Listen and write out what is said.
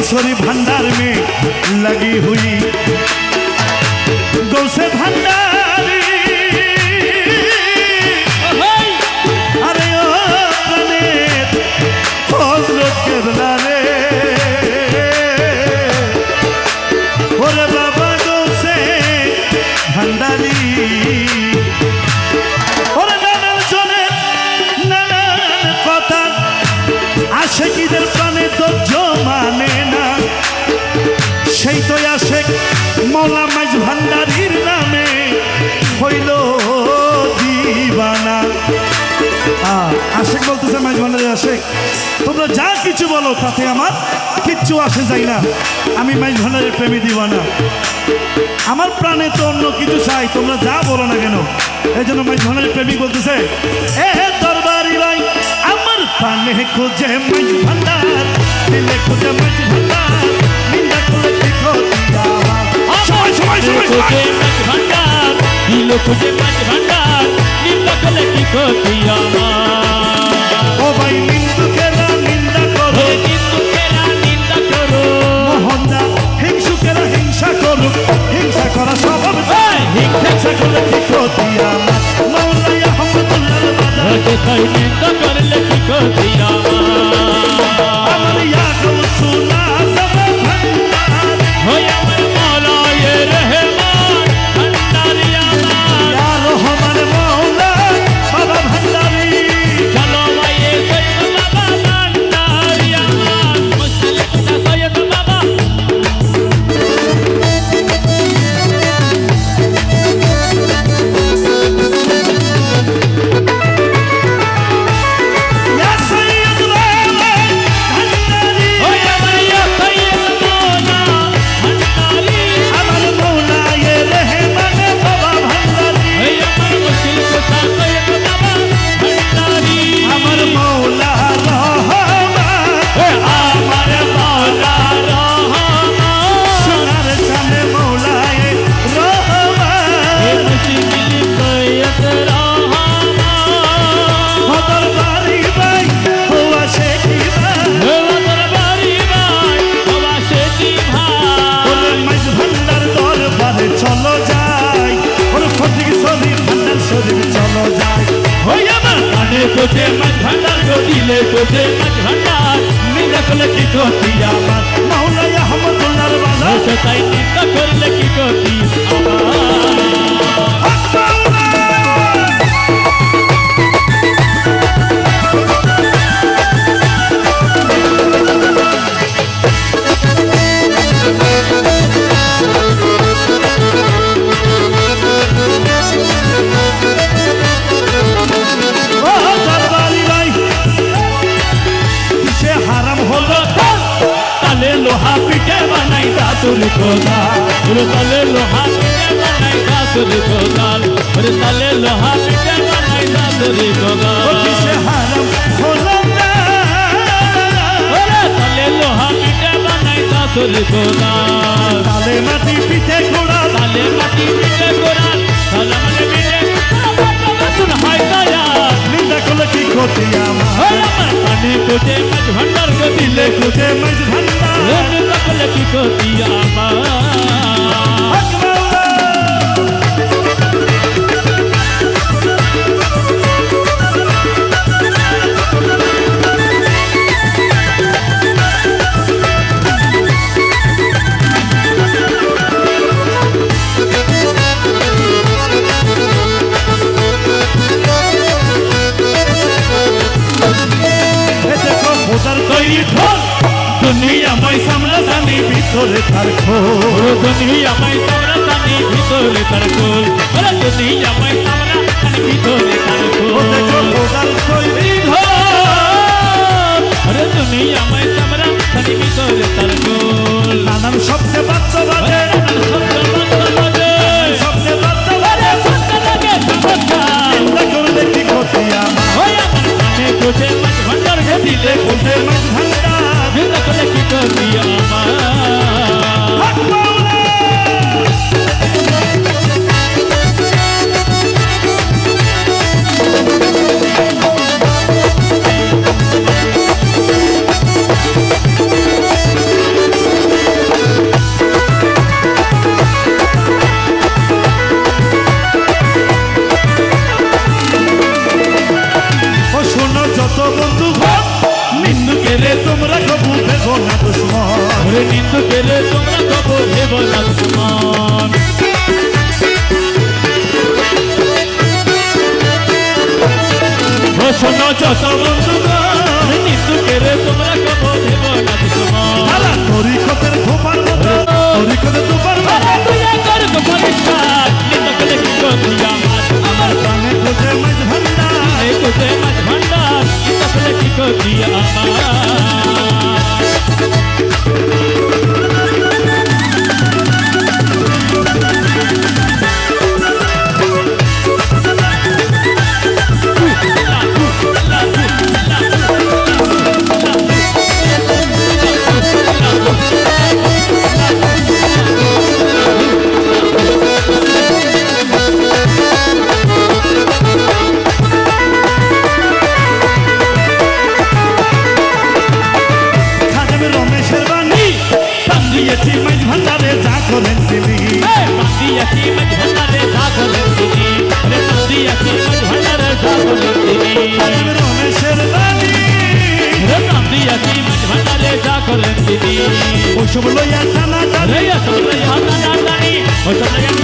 किशोरी भंडार में लगी हुई गौ से भंडारी মৌলা মাইজ ভান্ডারির নামে হইল দিবানা। আশেক বলতেছে মাইজ ভান্ডারি আশেক, তোমরা যা কিছু বলো, তাতে আমার কিচ্ছু আসে যায় না। আমি মাইজ ভান্ডারের প্রেমী দিবানা। আমার প্রাণে তো অন্য কিছু চাই, তোমরা যা বলো না কেন? এই জন্য মাইজ ভান্ডারের প্রেমিক বলতেছে, এ দরবারি ভাই, আমার প্রাণে খুঁজে মাইজ ভান্ডার, দিলে খুঁজে মাইজ ভান্ডার। সবাই সবাই সবাই সবাই খুঁজে মাছ ভান্ডার দিল খুঁজে মাছ ভান্ডার যাই হই আমার কানে তোতে মাছ ভান্ডার গো দিলে তোতে মাছ ভান্ডার করলে কি ক্ষতি আমার মাওলাই আহমদুল্লাহর বাজার হসে তাই নিন্দা করলে কি ক্ষতি আমার দাতুর কোদাল ওরে তালে লোহা পিঠে বানাই দাতুর কোদাল ওরে তালে লোহা পিঠে বানাই হয় ওরে আমার কানে কোটে মাঝ ভান্ডার গো দিলে খুঁজে মাইজ ভান্ডার লোক দুনিয়া মাই সামলা জানি ভিতরে তার খোল। দুনিয়া মাই সামলা জানি ভিতরে তার খোল। দুনিয়া মাই সামলা কিন্তু গেলে তোমরা তবু দেব রাজকুমার শোনো যত বন্ধুগণ কিন্তু গেলে তোমরা কব দেব রাজকুমার হরিকতের ঘোপার মতো হরিকতের তোমার মতো। তুই কর গোপরিষ্ঠান কিন্তু গেলে কি করবি আমার আমার খুঁজে মাঝ ভান্ডার খুঁজে মাঝ ভান্ডার কি করবি আমার ಅತಿ ಮಜ್ವಣ್ಣರೆ ಸಾಧಲುತ್ತೀನಿ ಸುದ್ದಿ ಅತಿ ಮಜ್ವಣ್ಣರ ಸಾಧಲುತ್ತೀನಿ ನಂದಿ ಅತಿ ಮಜ್ವಣ್ಣರೆ ಸಾಧಲುತ್ತೀನಿ ಹೊಸಬಲಯ ತನ ತನೆಯ ಸುಲಯ ತನ ತನಿ ಹೊಸಬಲಯ